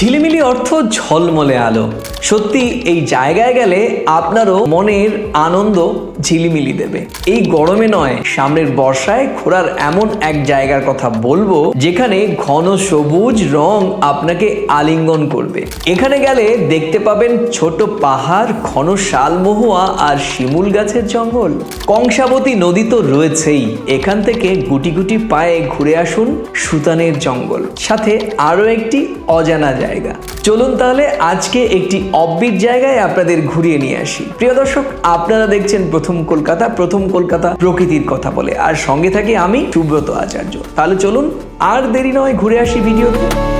ঝিলিমিলি অর্থ ঝলমলে আলো। সত্যি, এই জায়গায় গেলে আপনারও মনের আনন্দ ঝিলিমিলি দেবে। এই গরমে নয়, সামনের বর্ষায় ঘোরার এমন এক জায়গার কথা বলব, যেখানে ঘন সবুজ রং আপনাকে আলিঙ্গন করবে। এখানে গেলে দেখতে পাবেন ছোট পাহাড়, ঘন শালমহুয়া আর শিমুল গাছের জঙ্গল। কংসাবতী নদী তো রয়েছেই, এখান থেকে গুটি গুটি পায়ে ঘুরে আসুন সুতানের জঙ্গল। সাথে আরও একটি অজানা জায়গা। চলুন তাহলে আজকে একটি অববিট জায়গায় আপনাদের ঘুরিয়ে নিয়ে আসি। প্রিয় দর্শক, আপনারা দেখছেন প্রথম কলকাতা প্রথম কলকাতা প্রকৃতির কথা বলে। আর সঙ্গে থাকি আমি সুব্রত আচার্য। তাহলে চলুন আর দেরি নয়, ঘুরে আসি ভিডিওতে।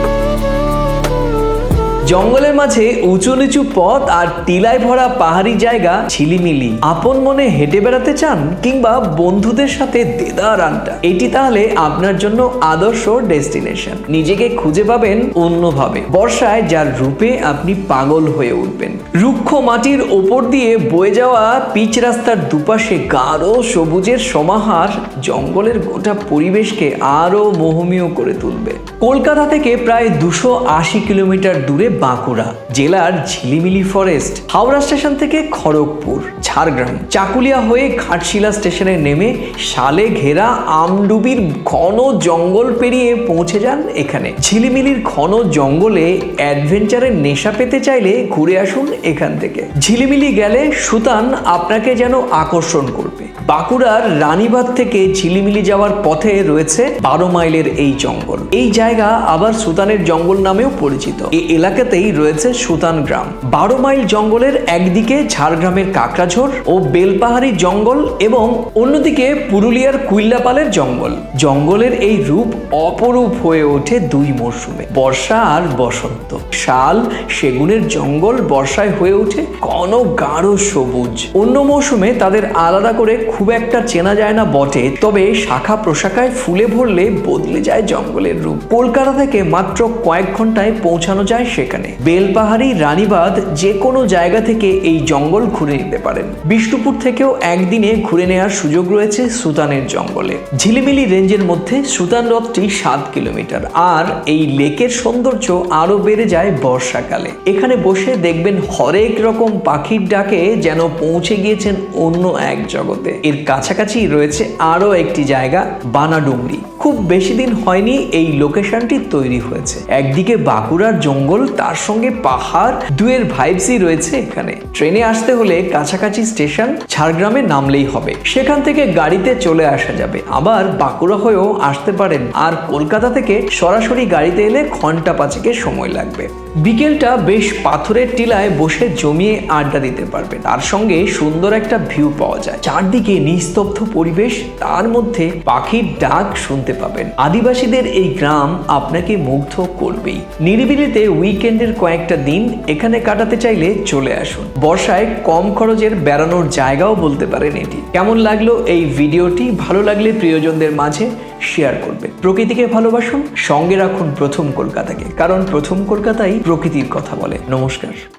জঙ্গলের মাঝে উঁচু নিচু পথ আর টিলায় ভরা পাহাড়ি জায়গা ঝিলিমিলি। আপন মনে হেঁটে বেড়াতে চান কিংবা বন্ধুদের সাথে দেদার আড্ডা। এটি তাহলে আপনার জন্য আদর্শ ডেস্টিনেশন। নিজেকে খুঁজে পাবেন অন্যভাবে। বর্ষায় যার রূপে আপনি পাগল হয়ে উঠবেন। রুক্ষ মাটির ওপর দিয়ে বয়ে যাওয়া পিচ রাস্তার দুপাশে গাঢ় সবুজের সমাহার জঙ্গলের গোটা পরিবেশকে আরও মোহমীয় করে তুলবে। কলকাতা থেকে প্রায় দুশো আশি কিলোমিটার দূরে বাঁকুড়া জেলার ঝিলিমিলি ফরেস্ট, হাওড়া স্টেশন থেকে খড়গপুর, ঝাড়গ্রাম। চাকুলিয়া হয়ে ঘাটশিলা স্টেশনে নেমে শালে ঘেরা আমডুবির ঘন জঙ্গল পেরিয়ে পৌঁছে যান এখানে। ঝিলিমিলির ঘন জঙ্গলে অ্যাডভেঞ্চারের নেশা পেতে চাইলে ঘুরে আসুন এখান থেকে। ঝিলিমিলি গেলে সুতান আপনাকে যেন আকর্ষণ করবে। বাঁকুড়ার রানীবাগ থেকে ঝিলিমিলি যাওয়ার পথে রয়েছে বারো মাইলের এই জঙ্গল। এই জায়গা আবার সুতানের জঙ্গল নামেও পরিচিত। এই এলাকাতেই রয়েছে সুতান গ্রাম। বারো মাইল জঙ্গলের একদিকে ঝাড়গ্রামের কাকড়াঝোড় ও বেলপাহাড়ি জঙ্গল এবং অন্যদিকে পুরুলিয়ার কুইল্লাপালের জঙ্গল। জঙ্গলের এই রূপ অপরূপ হয়ে ওঠে দুই মরশুমে, বর্ষা আর বসন্ত। শাল, সেগুনের জঙ্গল বর্ষায় হয়ে ওঠে ঘন গাঢ় সবুজ। অন্য মৌসুমে তাদের আলাদা করে খুব একটা চেনা যায় না বটে, তবে শাখা প্রশাখায় ফুলে ভরলে বদলে যায় জঙ্গলের রূপ। কলকাতা থেকে মাত্র কয়েক ঘন্টায় পৌঁছানো যায় সেখানে। বেলপাহাড়ি রানীবাঁধ যে কোনো জায়গা থেকে এই জঙ্গল ঘুরে নিতে পারেন। বিষ্ণুপুর থেকেও একদিনে ঘুরে নেওয়ার সুযোগ রয়েছে সুতানের জঙ্গলে। ঝিলিমিলি রেঞ্জের মধ্যে সুতান হ্রদটি সাত কিলোমিটার, আর এই লেকের সৌন্দর্য আরও বেড়ে যায় বর্ষাকালে। এখানে বসে দেখবেন হরেক রকম পাখির ডাকে যেন পৌঁছে গিয়েছেন অন্য এক জগতে। এর কাছাকাছি রয়েছে আরও একটি জায়গা বানাডুংরি। খুব বেশি দিন হয়নি এই লোকেশনটি তৈরি হয়েছে। একদিকে বাঁকুড়ার জঙ্গল, তার সঙ্গে পাহাড়, দুয়ের ভাইবসই রয়েছে এখানে। ট্রেনে আসতে হলে কাছাকাছি স্টেশন, ঝাড়গ্রামে নামলেই হবে। সেখান থেকে গাড়িতে চলে আসা যাবে। আবার বাঁকুড়া হয়েও আসতে পারেন। আর কলকাতা থেকে সরাসরি গাড়িতে এলে ঘণ্টা পাঁচেকের সময় লাগবে। বিকেলটা বেশ পাথরের টিলায় বসে জমিয়ে আড্ডা দিতে পারবেন। তার সঙ্গে সুন্দর একটা ভিউ পাওয়া যায়। চারদিকে নিস্তব্ধ পরিবেশ, তার মধ্যে পাখির ডাক শুনতে পাবেন। আদিবাসীদের এই গ্রাম আপনাকে মুগ্ধ করবেই। নিরিবিলিতে উইকেন্ডের কয়েকটা দিন এখানে কাটাতে চাইলে চলে আসুন। বর্ষায় কম খরচের বেড়ানোর জায়গাও বলতে পারেন এটি। কেমন লাগল এই ভিডিওটি? ভালো লাগলে প্রিয়জনদের মাঝে শেয়ার করবেন। প্রকৃতিকে ভালোবাসুন, সঙ্গে রাখুন প্রথম কলকাতাকে। কারণ প্রথম কলকাতাই প্রকৃতির কথা বলে। নমস্কার।